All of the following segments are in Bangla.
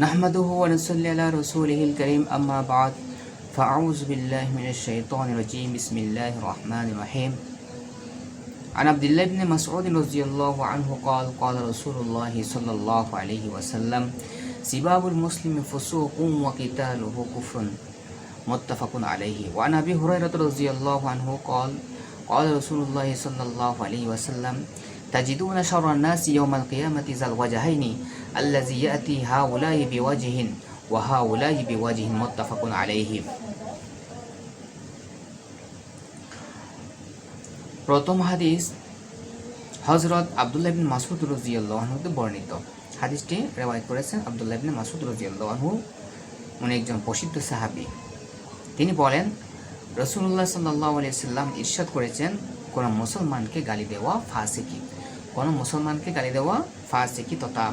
نحمده ونصلي على رسوله الكريم أما بعد فأعوذ بالله من الشيطان الرجيم بسم الله الرحمن الرحيم عن عبد الله بن مسعود رضي الله عنه قال قال رسول الله صلى الله عليه وسلم سباب المسلم فسوق وقتاله كفر متفق عليه وعن أبي هريرة رضي الله عنه قال قال رسول الله صلى الله عليه وسلم تجدون شر الناس يوم القيامة ذا الوجهين আল্লাজি ইয়াতি হা উলাই বিওয়াজিহীন ওয়াহা উলাই বিওয়াজিহীন প্রথম হাদিস হজরত আবদুল্লাহ বিন মাসুদ রজিয়াল্লাহতে বর্ণিত। হাদিসটি রেওয়ায়ত করেছেন আবদুল্লাহ বিন মাসুদ রজিয়াল্লাহু উনি একজন প্রসিদ্ধ সাহাবি। তিনি বলেন রসুল্লাহ সাল্লাহ সাল্লাম ইরশাদ করেছেন, কোনো মুসলমানকে গালি দেওয়া ফাঁসিকি। কোনো মুসলমানকে গালি দেওয়া ফাঁসিকি তথা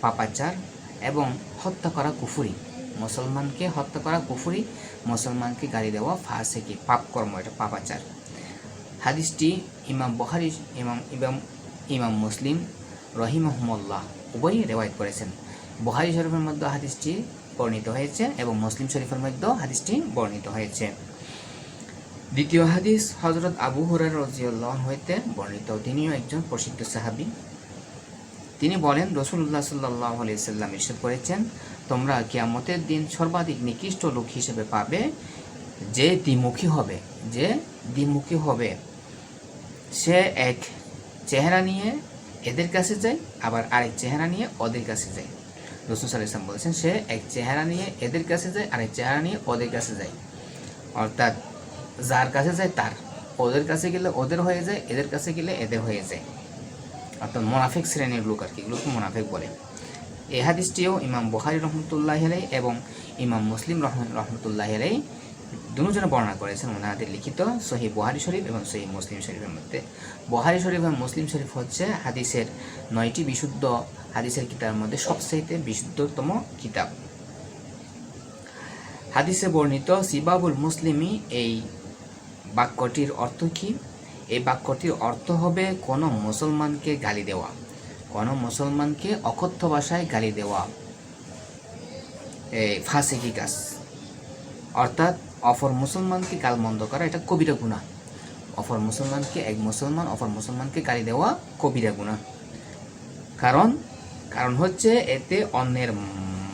পাপাচার এবং হত্যা করা কুফুরি। মুসলমানকে হত্যা করা কুফুরি, মুসলমানকে গালি দেওয়া ফাসিকি, পাপ কর্ম, এটা পাপাচার। হাদিসটি ইমাম বহারি ইমাম ইমাম ইমাম মুসলিম রহিম রহিমহমল্লাহ উভয়ই রেওয়ায়ত করেছেন। বহারি শরীফের মধ্যে হাদিসটি বর্ণিত হয়েছে এবং মুসলিম শরীফের মধ্যেও হাদিসটি বর্ণিত হয়েছে। দ্বিতীয় হাদিস হজরত আবু হুরার রাজিউল্লাহ হইতে বর্ণিত। তিনিও একজন প্রসিদ্ধ সাহাবী। তিনি বলেন, রসুল্লাহ সাল্লাহ সাল্লাম ইস্যুত করেছেন, তোমরা কিয়ামতের দিন সর্বাধিক নিকৃষ্ট লোক হিসেবে পাবে যে দ্বিমুখী হবে, যে দ্বিমুখী হবে। সে এক চেহারা নিয়ে এদের কাছে যায়, আবার আরেক চেহারা নিয়ে ওদের কাছে যায়। রসুল সাল্লাম বলেছেন, সে এক চেহারা নিয়ে এদের কাছে যায়, আরেক চেহারা নিয়ে ওদের কাছে যায়। অর্থাৎ যার কাছে যায় তার, ওদের কাছে গেলে ওদের হয়ে যায়, এদের কাছে গেলে এদের হয়ে যায়। অর্থাৎ মোনাফেক শ্রেণির লোক আর কি, এগুলোকে মোনাফেক বলে। এই হাদিসটিও ইমাম বুখারি রহমতুল্লাহ আলাই এবং ইমাম মুসলিম রহম রহমতুল্লাহ আলাই দুজনে বর্ণনা করেছেন। ওনাদের লিখিত সহি বুহারি শরীফ এবং সহি মুসলিম শরীফের মধ্যে। বুহারি শরীফ এবং মুসলিম শরীফ হচ্ছে হাদিসের নয়টি বিশুদ্ধ হাদিসের কিতাবের মধ্যে সবচাইতে বিশুদ্ধতম কিতাব। হাদিসে বর্ণিত সিবাবুল মুসলিমই এই বাক্যটির অর্থ কি? এই বাক্যটির অর্থ হবে কোনো মুসলমানকে গালি দেওয়া, কোনো মুসলমানকে অকথ্য ভাষায় গালি দেওয়া। এই ফাঁসেকি কাজ। অর্থাৎ অফর মুসলমানকে গালমন্দ করা, এটা কবিরা গুণা অফর মুসলমানকে এক মুসলমান অফর মুসলমানকে গালি দেওয়া কবিরা গুণা কারণ কারণ হচ্ছে এতে অন্যের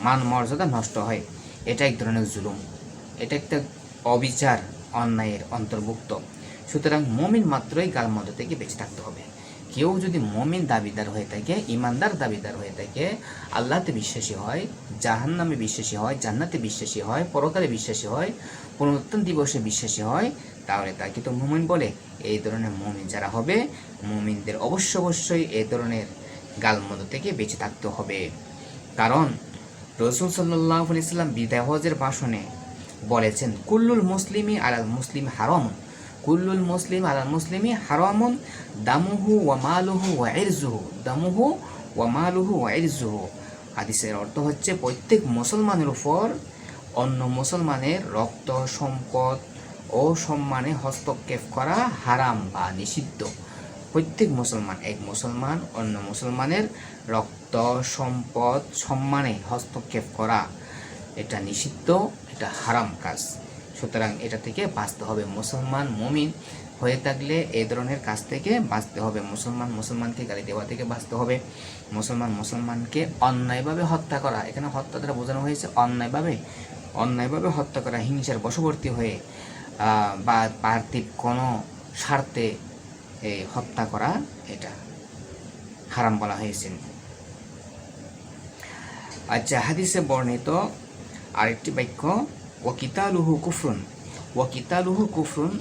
মান মর্যাদা নষ্ট হয়। এটা এক ধরনের জুলুম। এটা একটা অবিচার, অন্যায়ের অন্তর্ভুক্ত। সুতরাং মমিন মাত্রই গালমন্দ থেকে বেঁচে থাকতে হবে। কেউ যদি মমিন দাবিদার হয়ে থাকে, ইমানদার দাবিদার হয়ে থাকে, আল্লাহতে বিশ্বাসী হয় জাহান নামে বিশ্বাসী হয়, জান্নাতে বিশ্বাসী হয়, পরকালে বিশ্বাসী হয় পুনরুত্তম দিবসে বিশ্বাসী হয়, তাহলে তাকে তো মুমিন বলে। এই ধরনের মমিন যারা হবে, মুমিনদের অবশ্য অবশ্যই এই ধরনের গালমন্দ থেকে বেঁচে থাকতে হবে। কারণ রসুল সাল্লাহ আলাইসাল্লাম বিদায় হজের ভাষণে বলেছেন, কুল্লুল মুসলিমই আলাল মুসলিম হারম। কুল্লুল মুসলিম আলাল মুসলিমি হারামুন, দামুহু ওয়া মালুহু ওয়া ইরজুহু, দামুহু ওয়া মালুহু ওয়া ইরজুহু। হাদিসের অর্থ হচ্ছে প্রত্যেক মুসলমানের উপর অন্য মুসলমানের রক্ত, সম্পদ ও সম্মানে হস্তক্ষেপ করা হারাম বা নিষিদ্ধ। প্রত্যেক মুসলমান এক মুসলমান, অন্য মুসলমানের রক্ত, সম্পদ, সম্মানে হস্তক্ষেপ করা, এটা নিষিদ্ধ, এটা হারাম কাজ। সুতরাং এটা থেকে বাঁচতে হবে মুসলমান মমিন। হয়ে থাকলে এই ধরনের কাজ থেকে বাঁচতে হবে। মুসলমান মুসলমানকে গালি দেওয়া থেকে বাঁচতে হবে। মুসলমান মুসলমানকে অন্যায়ভাবে হত্যা করা। এখানে হত্যা দ্বারা বোঝানো হয়েছে অন্যায়ভাবে। অন্যায়ভাবে হত্যা করা, হিংসার বশবর্তী হয়ে বা পার্থিব কোনো স্বার্থে এই হত্যা করা এটা হারাম বলা হয়েছে। আচ্ছা হাদিসে বর্ণিত আরেকটি বাক্য ওয়াকিতালুহু কুফরুন। ওয়াকিতালুহু কুফরুন,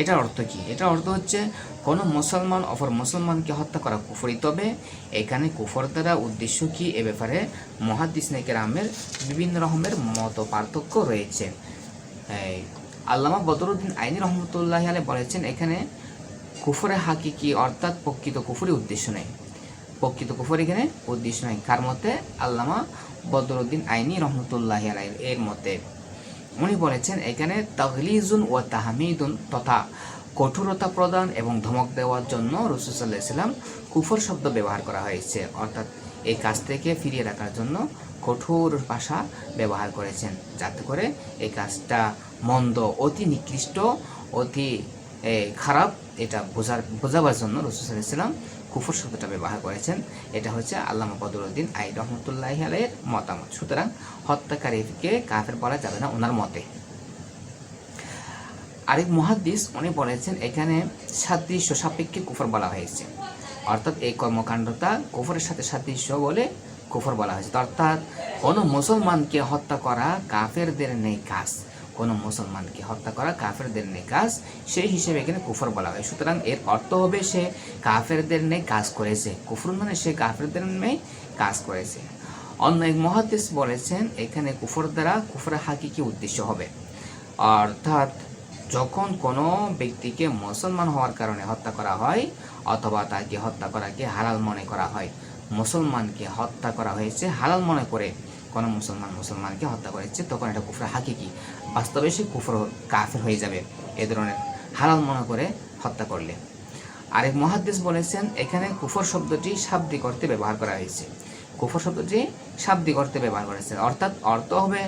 এটার অর্থ কি? এটার অর্থ হচ্ছে কোনো মুসলমান অপর মুসলমানকে হত্যা করা কুফরি। তবে এখানে কুফর দ্বারা উদ্দেশ্য কি? এ ব্যাপারে মহাদিস নেকেরামের বিভিন্ন রকমের মত পার্থক্য রয়েছে। আল্লামা বদরুদ্দিন আইনি রহমতুল্লাহ আলে বলেছেন, এখানে কুফরে হাকিকি অর্থাৎ প্রকৃত কুফরি উদ্দেশ্য নেই। প্রকৃত কুফর এখানে উদ্দেশ্য নেই। কার মতে? আল্লামা বদরুদ্দিন আইনি রহমতুল্লাহ আলাই এর মতে। উনি বলেছেন, এখানে তগলিজুন ও তাহমিদুন তথা কঠোরতা প্রদান এবং ধমক দেওয়ার জন্য রসুসাল্লাহ ইসলাম কুফর শব্দ ব্যবহার করা হয়েছে। অর্থাৎ এই কাজ থেকে ফিরিয়ে রাখার জন্য কঠোর ভাষা ব্যবহার করেছেন। যাতে করে এই কাজটা মন্দ, অতি নিকৃষ্ট, অতি খারাপ এটা বোঝার, বোঝাবার জন্য রসুল ইসলাম কুফর শব্দটা ব্যবহার করেছেন। এটা হচ্ছে আল্লামা বদরুদ্দিন আই রহমতুল্লাহ আলের মতামত। সুতরাং হত্যাকারীকে কাফের বলা যাবে না ওনার মতে। আরেক মহাদ্দিস উনি বলেছেন, এখানে সাদৃশ্য সাপেক্ষে কুফর বলা হয়েছে। অর্থাৎ এই কর্মকাণ্ডটা কুফরের সাথে সাদৃশ্য বলে কুফর বলা হয়েছে। অর্থাৎ কোনো মুসলমানকে হত্যা করা কাফেরদের নেই কাজ। কোনো মুসলমানকে হত্যা করা কাফেরদের নেই কাজ সেই হিসেবে এখানে কুফর বলা হয়। সুতরাং এর অর্থ হবে সে কাফেরদের নেই কাজ করেছে। কুফর মানে সে কাফেরদের নেই কাজ করেছে। অন্য এক মহাদিস বলেছেন, এখানে কুফর দ্বারা কুফরের হাকিকি উদ্দেশ্য হবে। অর্থাৎ যখন কোনো ব্যক্তিকে মুসলমান হওয়ার কারণে হত্যা করা হয়, অথবা তাকে হত্যা করাকে হালাল মনে করা হয়, মুসলমানকে হত্যা করা হয়েছে হালাল মনে করে কোনো মুসলমান মুসলমানকে হত্যা করেছে, তখন এটা কুফর হাকিকি। বাস্তবে সে কুফর কাফের হয়ে যাবে। এ ধরনের হালাল মনে করে হত্যা করলে। আরেক মহাদ্দেশ বলেছেন, এখানে কুফর শব্দটি শাব্দিক অর্থে ব্যবহার করা হয়েছে। কুফর শব্দটি শাব্দিক অর্থে ব্যবহার করেছে অর্থাৎ অর্থ হবে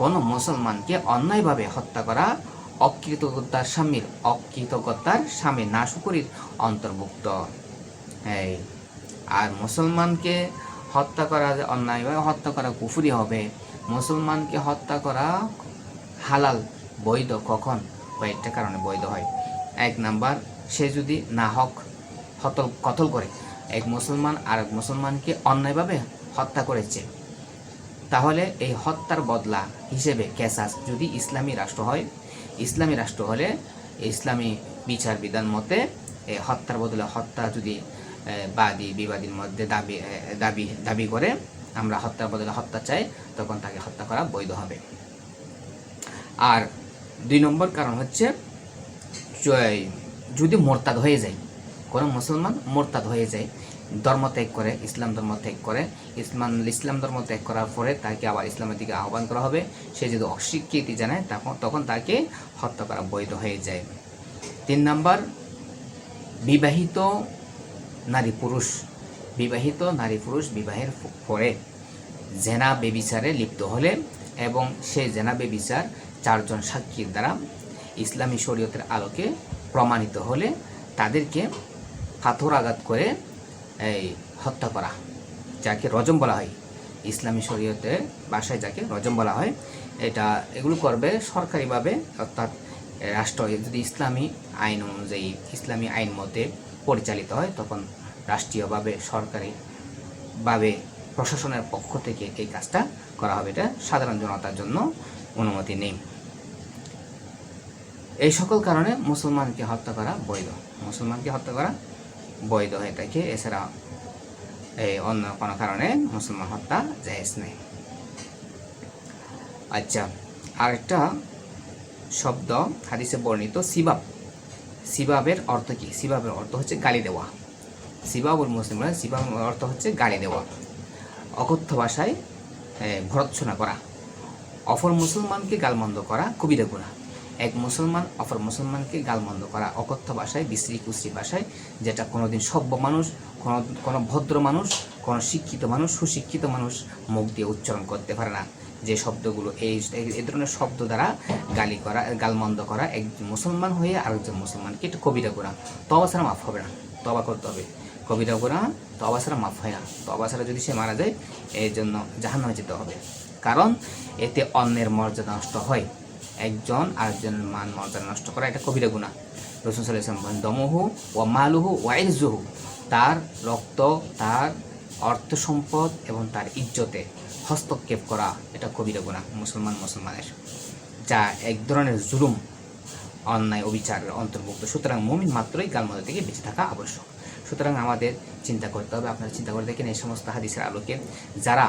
কোনো মুসলমানকে অন্যায়ভাবে হত্যা করা, অকৃতজ্ঞতার স্বামীর অকৃতজ্ঞতার স্বামী না নাশুকরির অন্তর্ভুক্ত। এই, আর মুসলমানকে হত্যা করা অন্যায়ভাবে হত্যা করা কুফুরি হবে, মুসলমানকে হত্যা করা হালাল, বৈধ, কখন? কয়েকটা কারণে বৈধ হয়। এক নাম্বার, সে যদি না হক, হতল, কতল করে। এক মুসলমান আর এক মুসলমানকে অন্যায়ভাবে হত্যা করেছে। তাহলে এই হত্যার বদলা হিসেবে ক্যাসাস যদি ইসলামী রাষ্ট্র হয়, ইসলামী রাষ্ট্র হলে ইসলামী বিচার বিধান মতে এই হত্যার বদলে হত্যা যদি বাদী, বিবাদীর মধ্যে দাবি দাবি দাবি করে আমরা হত্যার বদলে হত্যা চাই, তখন তাকে হত্যা করা বৈধ হবে। আর দুই নম্বর কারণ হচ্ছে যদি মোরতাদ হয়ে যায়, কোনো মুসলমান মোরতাদ হয়ে যায়, ধর্ম ত্যাগ করে, ইসলাম ধর্ম ত্যাগ করে, ইসলাম ইসলাম ধর্ম ত্যাগ করার পরে তাকে আবার ইসলামের দিকে আহ্বান করা হবে, সে যদি অস্বীকৃতি জানায়, তখন তখন তাকে হত্যা করা বৈধ হয়ে যায়। তিন নাম্বার, বিবাহিত নারী পুরুষ, বিবাহিত নারী পুরুষ বিবাহের পরে, জেনা বেবিচারে লিপ্ত হলে এবং সেই জেনা বেবিচার চারজন সাক্ষীর দ্বারা ইসলামী শরীয়তের আলোকে প্রমাণিত হলে তাদেরকে পাথর আঘাত করে, এই, হত্যা করা যাকে রজম বলা হয়। ইসলামী শরীয়তে ভাষায় যাকে রজম বলা হয়, এটা, এগুলো করবে সরকারিভাবে, অর্থাৎ রাষ্ট্র যদি ইসলামী আইন অনুযায়ী, ইসলামী আইন মতে পরিচালিত হয়, তখন রাষ্ট্রীয়ভাবে, সরকারিভাবে, প্রশাসনের পক্ষ থেকে এই কাজটা করা হবে। এটা সাধারণ জনতার জন্য অনুমতি নেই। এই সকল কারণে মুসলমানকে হত্যা করা বৈধ। মুসলমানকে হত্যা করা বৈধ হয়ে থাকে। এছাড়া এই অন্য কোনো কারণে মুসলমান হত্যা জায়েজ নেই। আচ্ছা আরেকটা শব্দ হাদিসে বর্ণিত সিবাব। সিবাবের অর্থ কি? সিবাবের অর্থ হচ্ছে গালি দেওয়া। সিবাবুল মুসলিমরা সিবাবের অর্থ হচ্ছে গালি দেওয়া। অকথ্য ভাষায় ভরৎসনা করা। অপর মুসলমানকে গালমন্দ করা কবিরা গুণা এক মুসলমান অপর মুসলমানকে গালমন্দ করা অকথ্য ভাষায়, বিশ্রী কুশ্রী ভাষায়, যেটা কোনোদিন সভ্য মানুষ, কোনো কোনো ভদ্র মানুষ, কোনো শিক্ষিত মানুষ, সুশিক্ষিত মানুষ মুখ দিয়ে উচ্চারণ করতে পারে না। যে শব্দগুলো এই, এই- ধরনের শব্দ দ্বারা গালি করা, গালমন্দ করা একজন মুসলমান হয়ে আরেকজন মুসলমানকে এটা কবিরা গুণা তবা ছাড়া মাফ হবে না। তবা করতে হবে। কবিরা গুণা তবা ছাড়া মাফ হয় না। তবা ছাড়া যদি সে মারা যায় এর জন্য জাহান্নামে যেতে হবে। কারণ এতে অন্যের মর্যাদা নষ্ট হয়। একজন আরেকজনের মান মর্যাদা নষ্ট করা, এটা কবিরা গুণা রসুন সাল্লাম দমহু ও মালুহু ওয়াইজুহু তার রক্ত, তার অর্থ সম্পদ এবং তার ইজ্জতে হস্তক্ষেপ করা, এটা কবিরা গুণা মুসলমান মুসলমানের। যা এক ধরনের জুলুম, অন্যায়, অবিচারের অন্তর্ভুক্ত। সুতরাং মমিন মাত্রই গালমন্দ থেকে বেঁচে থাকা আবশ্যক। সুতরাং আমাদের চিন্তা করতে হবে, আপনারা চিন্তা করে দেখেন এই সমস্ত হাদিসের আলোকে। যারা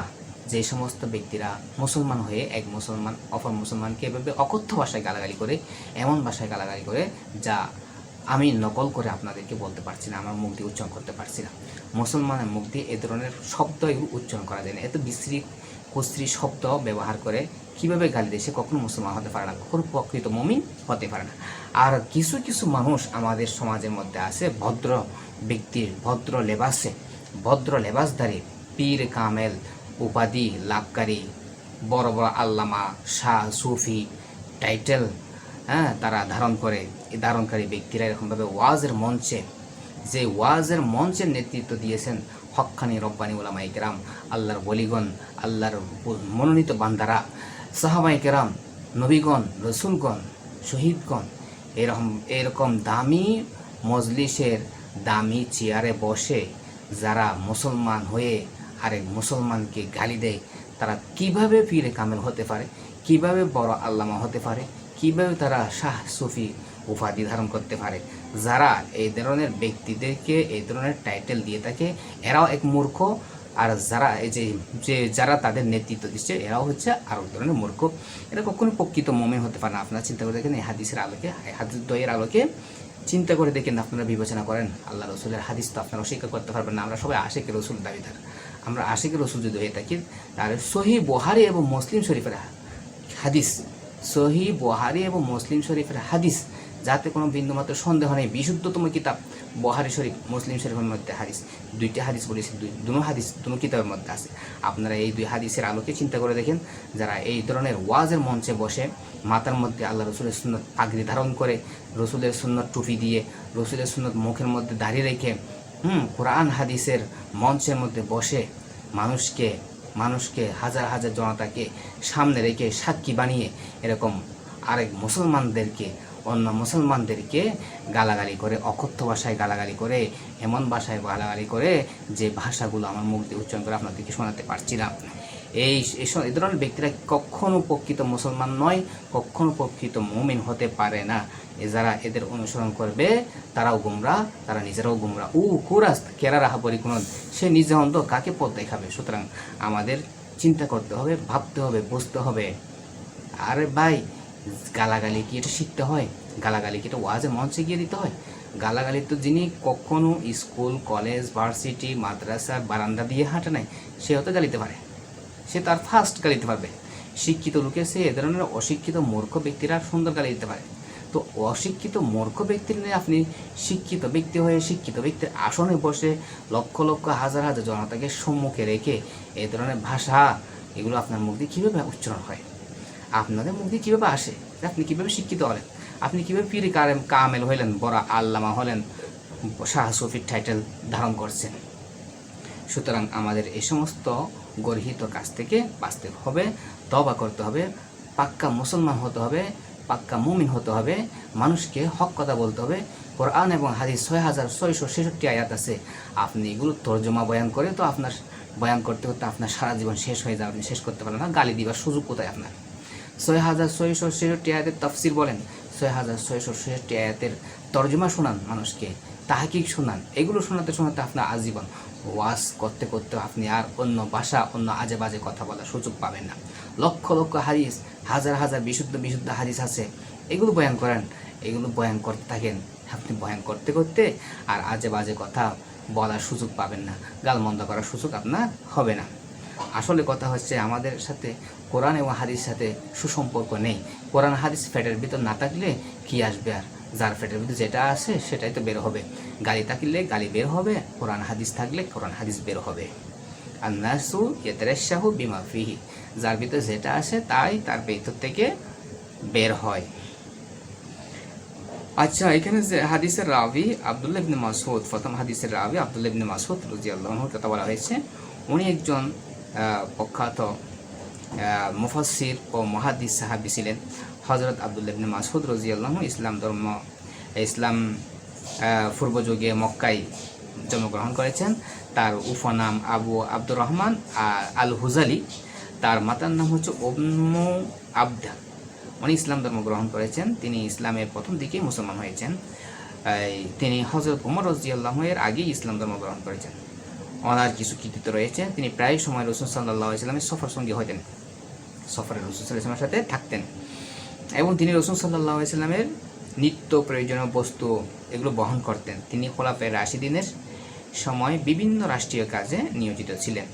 যে সমস্ত ব্যক্তিরা মুসলমান হয়ে এক মুসলমান, অপর মুসলমানকে এভাবে অকথ্য ভাষায় গালাগালি করে, এমন ভাষায় গালাগালি করে, যা আমি নকল করে আপনাদেরকে বলতে পারছি না, আমার মুখ দিয়ে উচ্চারণ করতে পারছি না। মুসলমানের মুখ দিয়ে এ ধরনের শব্দ উচ্চারণ করা যায় না। এত বিশ্রী, কুশ্রী শব্দ ব্যবহার করে কীভাবে গালি দেয় সে কখনো মুসলমান হতে পারে না, কখনো প্রকৃত মমিন হতে পারে না। আর কিছু কিছু মানুষ আমাদের সমাজের মধ্যে আছে, ভদ্র ব্যক্তির, ভদ্র লেবাসে, ভদ্র লেবাসধারী, পীর কামেল উপাধি লাভকারী বড় বড় আল্লামা শাহ সুফি টাইটেল হ্যাঁ তারা ধারণ করে। এই ধারণকারী ব্যক্তিরা এরকমভাবে ওয়াজের মঞ্চে, যে ওয়াজের মঞ্চের নেতৃত্ব দিয়েছেন হক্কানি রব্বানি ওলামাই কেরাম, আল্লাহর বলিগণ আল্লাহর মনোনীত বান্দারা সাহাবাই কেরাম, নবীগণ, রসুলগণ, শহীদগণ, এরকম এরকম দামি মজলিসের দামি চেয়ারে বসে যারা মুসলমান হয়ে আরেক মুসলমানকে গালি দেয়, তারা কীভাবে পীরে কামেল হতে পারে? কীভাবে বড় আল্লামা হতে পারে? কীভাবে তারা শাহ সুফি উপাধি ধারণ করতে পারে? যারা এই ধরনের ব্যক্তিদেরকে এই ধরনের টাইটেল দিয়ে থাকে, এরাও এক মূর্খ। আর যারা এই যে যে যারা তাদের নেতৃত্ব দিচ্ছে, এরাও হচ্ছে আরও এক ধরনের মূর্খ। এরা কখনো প্রকৃত মমিন হতে পারে না। আপনারা চিন্তা করে দেখেন, এই হাদিসের আলোকে হাদিস দয়ের আলোকে চিন্তা করে দেখেন, আপনারা বিবেচনা করেন, আল্লাহ রসুলের হাদিস তো আপনারা অস্বীকার করতে পারবেন না। আমরা সবাই আশেখ রসুল দাবিদার। আমরা আশেখ রসুল যদি হয়ে থাকি, তাহলে সহি বহারি এবং মুসলিম শরীফের হাদিস, সহি বহারি এবং মুসলিম শরীফের হাদিস, যাতে কোনো বিন্দুমাত্র সন্দেহ নেই। বিশুদ্ধতম কিতাব বহারি শরীফ, মুসলিম শরীফের মধ্যে হাদিস। দুইটা হাদিস বলেছি, দুই দুনো হাদিস, দুনো কিতাবের মধ্যে আছে। আপনারা এই দুই হাদিসের আলোকে চিন্তা করে দেখেন, যারা এই ধরনের ওয়াজের মঞ্চে বসে মাথার মধ্যে আল্লাহ রসুলের সুন্নত পাগড়ি ধারণ করে, রসুলের সুন্নত টুপি দিয়ে, রসুলের সুন্নত মুখের মধ্যে দাঁড়িয়ে রেখে হুম, কোরআন হাদিসের মঞ্চের মধ্যে বসে মানুষকে মানুষকে হাজার হাজার জনতাকে সামনে রেখে সাক্ষী বানিয়ে এরকম আরেক মুসলমানদেরকে, অন্য মুসলমানদেরকে গালাগালি করে, অকথ্য ভাষায় গালাগালি করে, এমন ভাষায় গালাগালি করে যে ভাষাগুলো আমার মুখ দিয়ে উচ্চারণ করে আপনাদেরকে শোনাতে পারছিলাম এই এই ধরনের ব্যক্তিরা কখনো প্রকৃত মুসলমান নয়, কখনো প্রকৃত মুমিন হতে পারে না। এ যারা এদের অনুসরণ করবে, তারাও গুমরা, তারা নিজেরাও গুমরা। উ কুরাস কেরা রাহা পরিকুনন সে নিজে অন্ধ, কাকে পথ দেখাবে? সুতরাং আমাদের চিন্তা করতে হবে, ভাবতে হবে, বুঝতে হবে। আরে ভাই, গালাগালি কি এটা শিখতে হয়? গালাগালি কি এটা ওয়াজে মঞ্চে গিয়ে দিতে হয়? গালাগালি তো যিনি কখনো স্কুল, কলেজ, ভার্সিটি, মাদ্রাসা, বারান্দা দিয়ে হাঁটে নাই সে হয়তো গালিতে পারে। সে তার ফার্স্ট গালি দিতে পারবে। শিক্ষিত লোকে সে এ ধরনের অশিক্ষিত মূর্খ ব্যক্তিরা সুন্দর গালি দিতে পারে। তো অশিক্ষিত মূর্খ ব্যক্তির নিয়ে আপনি শিক্ষিত ব্যক্তি হয়ে শিক্ষিত ব্যক্তির আসনে বসে লক্ষ লক্ষ, হাজার হাজার জনতাকে সম্মুখে রেখে এই ধরনের ভাষা, এগুলো আপনার মুখ দিয়ে কীভাবে উচ্চারণ হয়? আপনাদের মুখ দিয়ে কীভাবে আসে? আপনি কীভাবে শিক্ষিত হলেন? আপনি কীভাবে পিরি কারেম, কামেল হইলেন, বড় আল্লামা হলেন, শাহ সফির টাইটেল ধারণ করছেন? সুতরাং আমাদের এই সমস্ত গর্হিত কাজ থেকে বাঁচতে হবে তবা করতে হবে, পাক্কা মুসলমান হতে হবে, পাক্কা মুমিন হতে হবে, মানুষকে হক কথা বলতে হবে। কোরআন এবং হাদিস ছয় হাজার ছয়শো ছেষট্টি আয়াত আছে। আপনি এগুলো তর্জমা বয়ান করে তো আপনার বয়ান করতে করতে আপনার সারা জীবন শেষ হয়ে যাবে, আপনি শেষ করতে পারেন না। গালি দিবার সুযোগ কোথায় আপনার? ছয় হাজার ছয়শো ছেষট্টি আয়াতের তফসির বলেন। ছয় হাজার ছয়শো ছেষট্টি আয়াতের তর্জমা শোনান মানুষকে, তাহাকিক শোনান। এগুলো শোনাতে শোনাতে আপনার আজীবন ওয়াজ করতে করতে আপনি আর অন্য ভাষা, অন্য আজে বাজে কথা বলার সুযোগ পাবেন না। লক্ষ লক্ষ হাদিস, হাজার হাজার বিশুদ্ধ বিশুদ্ধ হাদিস আছে। এগুলো বয়ান করেন, এগুলো বয়ান করতে থাকেন। আপনি বয়ান করতে করতে আর আজে বাজে কথা বলার সুযোগ পাবেন না। গালমন্দ করার সুযোগ আপনার হবে না। আসলে কথা হচ্ছে আমাদের সাথে কোরআন এবং হাদিস সাথে সুসম্পর্ক নেই। কোরআন হাদিস ফ্যাটের ভিতর না থাকলে কি আসবে আর? যার ফ্যাটের ভিতর যেটা আছে সেটাই তো বের হবে। গালি থাকলে গালি বের হবে কোরআন হাদিস থাকলে কোরআন হাদিস বের হবে। আর নাসু ইয়েতারেশাহু বিমা ফিহি যার ভিতরে যেটা আসে তাই তার ভিতর থেকে বের হয়। আচ্ছা এখানে যে হাদিসের রাবি আবদুল্লাহ ইবনে মাসুদ প্রথম হাদিসের রাবি আবদুল্লাহ ইবনে মাসুদ রাজি আল্লাহর কথা বলা হয়েছে। উনি একজন প্রখ্যাত আহ, মুফাসসির ও মহাদিস সাহাবি ছিলেন। হজরত আবদুল্লাহ ইবনে মাসুদ রাজি আল্লাহ ইসলাম ধর্ম ইসলাম পূর্বযুগে মক্কায় জন্মগ্রহণ করেছেন। তার উপনাম আবু আব্দুর রহমান আল হুজালি তার মাতার নাম হচ্ছে ওম্মু আবদা। উনি ইসলাম ধর্ম গ্রহণ করেছেন। তিনি ইসলামের প্রথম দিকে মুসলমান হয়েছেন। তিনি হজরত উমর রজিয়াল্লাহ এর আগেই ইসলাম ধর্ম গ্রহণ করেছেন। ওনার কিছু কৃতিত্ব রয়েছে। তিনি প্রায় সময় রসুল সাল্লাহ ইসলামের সফর সঙ্গী হতেন। সফরে রসুল সাল্লাহ ইসলামের সাথে থাকতেন। এবং তিনি রসুল সাল্লাহ ইসলামের নিত্য প্রয়োজনীয় বস্তু এগুলো বহন করতেন। তিনি খোলাফে রাশিদিনের সময় বিভিন্ন রাষ্ট্রীয় কাজে নিয়োজিত ছিলেন।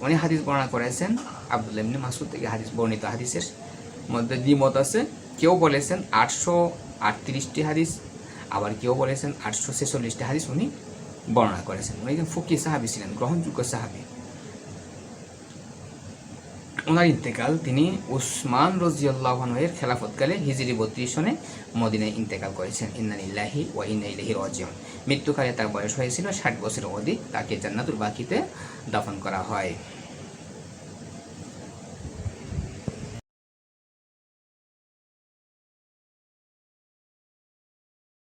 উনি হাদিস বর্ণনা করেছেন, আব্দুল ইবনে মাসুদ থেকে হাদিস বর্ণিত হাদিসের মধ্যে দ্বিমত আছে। কেউ বলেছেন আটশো আটত্রিশটি হাদিস, আবার কেউ বলেছেন আটশো ছেচল্লিশটি হাদিস উনি বর্ণনা করেছেন। উনি একজন ফকি সাহাবি ছিলেন, গ্রহণযোগ্য সাহাবি। ওনার ইন্তেকাল, তিনি উসমান রজিউল্লাহের খেলাফতকালে হিজিরি বত্রিশ সনে মদিনায় ইন্তেকাল করেছেন। ইন্নানিল্লাহি ও ইন্না ইলাইহি রাজিউন। মৃত্যুকালে তার বয়স হয়েছিল ষাট বছরের অধিক, তাকে জান্নাতুর বাকিতে দাফন করা হয়।